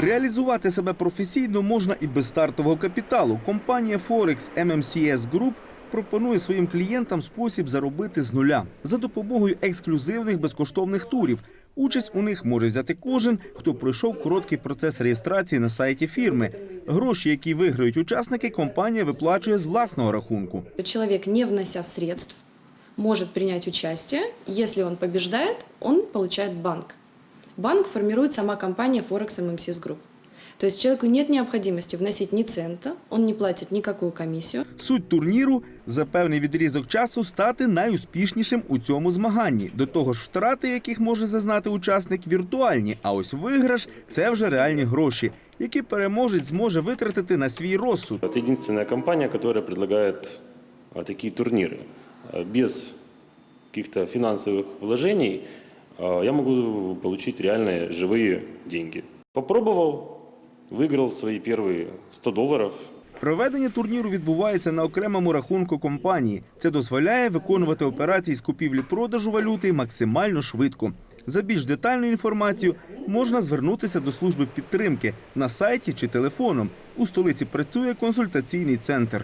Реалізувати себе професійно можна і без стартового капіталу. Компанія Forex MMCS Group пропонує своїм клієнтам спосіб заробити з нуля за допомогою ексклюзивних безкоштовних турів. Участь у них може взяти кожен, хто пройшов короткий процес реєстрації на сайті фірми. Гроші, які виграють учасники, компанія виплачує з власного рахунку. Человек, не внося средств, может принять участие. Если он побеждает, он получает банк Банк формирует сама компания Forex MMCS Group. То есть человеку нет необходимости вносить ни цента, он не платит никакую комиссию. Суть турніру за певний відрізок часу стати найуспішнішим у цьому змаганні. До того ж, втрати, яких може зазнати учасник, віртуальні. А ось виграш це вже реальні гроші, які переможець зможе витратити на свій розсуд. Это единственная компания, которая предлагает а, такие турниры. А, Без каких-то финансовых вложений а, я могу получить реальные живые деньги. Попробовал, выиграл свои первые 100 долларов. Проведення турніру відбувається на окремому рахунку компанії. Це дозволяє виконувати операції з купівлі-продажу валюти максимально швидко. За більш детальну інформацію можна звернутися до служби підтримки на сайті чи телефоном. У столиці працює консультаційний центр.